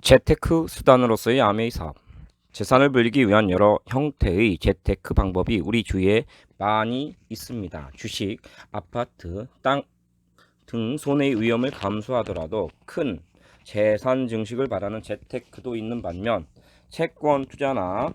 재테크 수단으로서의 아메이 사업. 재산을 불리기 위한 여러 형태의 재테크 방법이 우리 주위에 많이 있습니다. 주식, 아파트, 땅 등 손해의 위험을 감수하더라도 큰 재산 증식을 바라는 재테크도 있는 반면 채권 투자나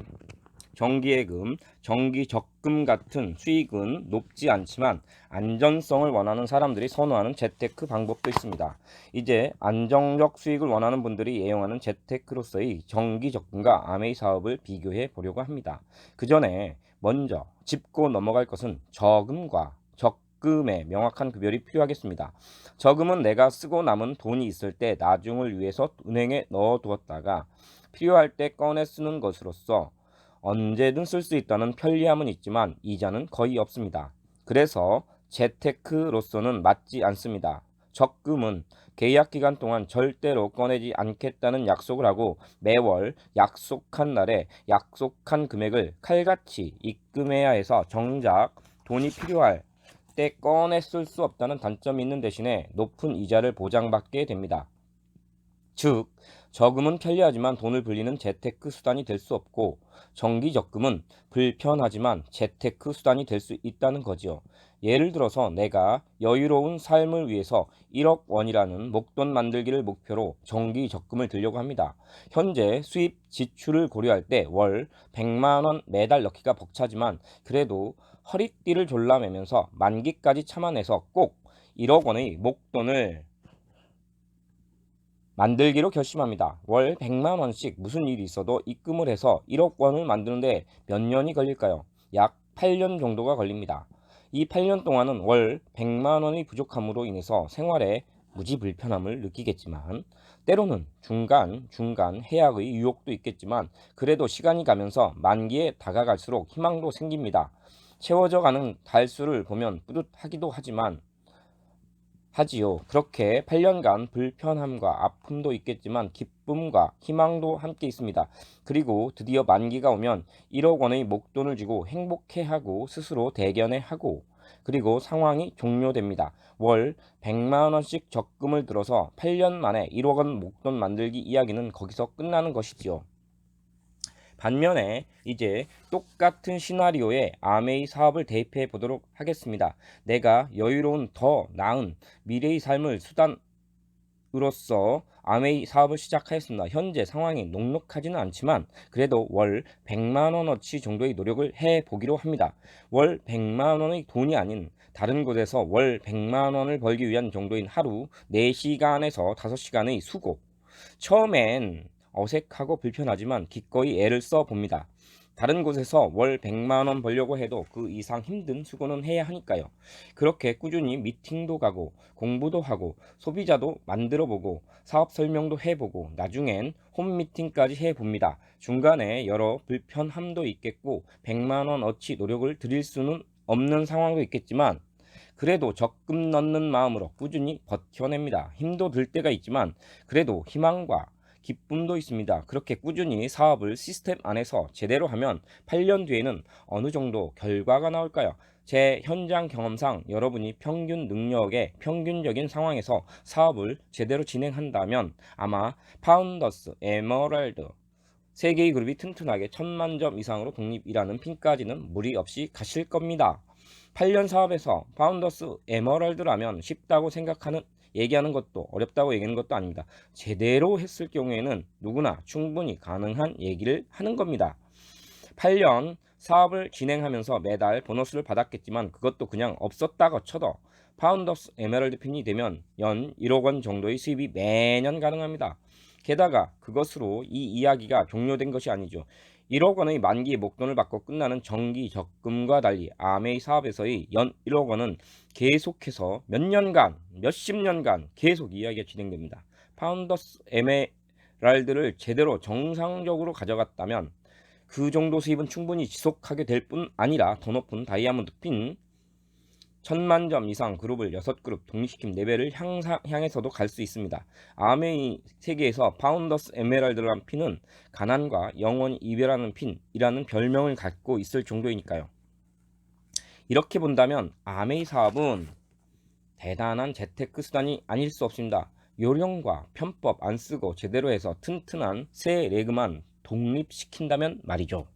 정기예금, 정기 적금 같은 수익은 높지 않지만 안전성을 원하는 사람들이 선호하는 재테크 방법도 있습니다. 이제 안정적 수익을 원하는 분들이 애용하는 재테크로서의 정기 적금과 아메이 사업을 비교해 보려고 합니다. 그 전에 먼저 짚고 넘어갈 것은 저금과 적금의 명확한 구별이 필요하겠습니다. 저금은 내가 쓰고 남은 돈이 있을 때 나중을 위해서 은행에 넣어두었다가 필요할 때 꺼내 쓰는 것으로서 언제든 쓸 수 있다는 편리함은 있지만 이자는 거의 없습니다. 그래서 재테크로서는 맞지 않습니다. 적금은 계약 기간 동안 절대로 꺼내지 않겠다는 약속을 하고 매월 약속한 날에 약속한 금액을 칼같이 입금해야 해서 정작 돈이 필요할 때 꺼내 쓸 수 없다는 단점이 있는 대신에 높은 이자를 보장받게 됩니다. 즉, 저금은 편리하지만 돈을 불리는 재테크 수단이 될 수 없고 정기 적금은 불편하지만 재테크 수단이 될 수 있다는 거지요. 예를 들어서 내가 여유로운 삶을 위해서 1억 원이라는 목돈 만들기를 목표로 정기 적금을 들려고 합니다. 현재 수입 지출을 고려할 때 월 100만 원 매달 넣기가 벅차지만 그래도 허리띠를 졸라매면서 만기까지 참아내서 꼭 1억 원의 목돈을 만들기로 결심합니다. 월 100만 원씩 무슨 일이 있어도 입금을 해서 1억 원을 만드는데 몇 년이 걸릴까요? 약 8년 정도가 걸립니다. 이 8년 동안은 월 100만 원이 부족함으로 인해서 생활에 무지 불편함을 느끼겠지만 때로는 중간 중간 해약의 유혹도 있겠지만 그래도 시간이 가면서 만기에 다가갈수록 희망도 생깁니다. 채워져 가는 달수를 보면 뿌듯하기도 하지만 하지요. 그렇게 8년간 불편함과 아픔도 있겠지만 기쁨과 희망도 함께 있습니다. 그리고 드디어 만기가 오면 1억 원의 목돈을 쥐고 행복해하고 스스로 대견해 하고 그리고 상황이 종료됩니다. 월 100만 원씩 적금을 들어서 8년 만에 1억 원 목돈 만들기 이야기는 거기서 끝나는 것이지요. 반면에 이제 똑같은 시나리오에 아메이 사업을 대입해 보도록 하겠습니다. 내가 여유로운 더 나은 미래의 삶을 수단으로서 아메이 사업을 시작하였습니다. 현재 상황이 녹록하지는 않지만 그래도 월 100만 원어치 정도의 노력을 해 보기로 합니다. 월 100만 원의 돈이 아닌 다른 곳에서 월 100만 원을 벌기 위한 정도인 하루 4시간에서 5시간의 수고. 처음엔 어색하고 불편하지만 기꺼이 애를 써 봅니다. 다른 곳에서 월 100만 원 벌려고 해도 그 이상 힘든 수고는 해야 하니까요. 그렇게 꾸준히 미팅도 가고 공부도 하고 소비자도 만들어 보고 사업 설명도 해 보고 나중엔 홈 미팅까지 해 봅니다. 중간에 여러 불편함도 있겠고 100만 원 어치 노력을 드릴 수는 없는 상황도 있겠지만 그래도 적금 넣는 마음으로 꾸준히 버텨냅니다. 힘도 들 때가 있지만 그래도 희망과 기쁨도 있습니다. 그렇게 꾸준히 사업을 시스템 안에서 제대로 하면 8년 뒤에는 어느 정도 결과가 나올까요? 제 현장 경험상 여러분이 평균 능력의 평균적인 상황에서 사업을 제대로 진행한다면 아마 파운더스, 에머랄드, 세 개의 그룹이 튼튼하게 천만 점 이상으로 독립이라는 핀까지는 무리 없이 가실 겁니다. 8년 사업에서 파운더스 에머랄드라면 쉽다고 생각하는 얘기하는 것도 어렵다고 얘기하는 것도 아닙니다. 제대로 했을 경우에는 누구나 충분히 가능한 얘기를 하는 겁니다. 8년 사업을 진행하면서 매달 보너스를 받았겠지만 그것도 그냥 없었다고 쳐도 파운더스 에메랄드 핀이 되면 연 1억 원 정도의 수입이 매년 가능합니다. 게다가 그것으로 이 이야기가 종료된 것이 아니죠. 1억 원의 만기 목돈을 받고 끝나는 정기 적금과 달리 아메이 사업에서의 연 1억 원은 계속해서 몇 년간, 몇십 년간 계속 이야기가 진행됩니다. 파운더스 에메랄드를 제대로 정상적으로 가져갔다면 그 정도 수입은 충분히 지속하게 될 뿐 아니라 더 높은 다이아몬드 핀 천만 점 이상 그룹을 6그룹 독립시킨 레벨을 향사, 향해서도 갈 수 있습니다. 아메이 세계에서 파운더스 에메랄드라는 핀은 가난과 영원히 이별하는 핀이라는 별명을 갖고 있을 정도이니까요. 이렇게 본다면 아메이 사업은 대단한 재테크 수단이 아닐 수 없습니다. 요령과 편법 안 쓰고 제대로 해서 튼튼한 새 레그만 독립시킨다면 말이죠.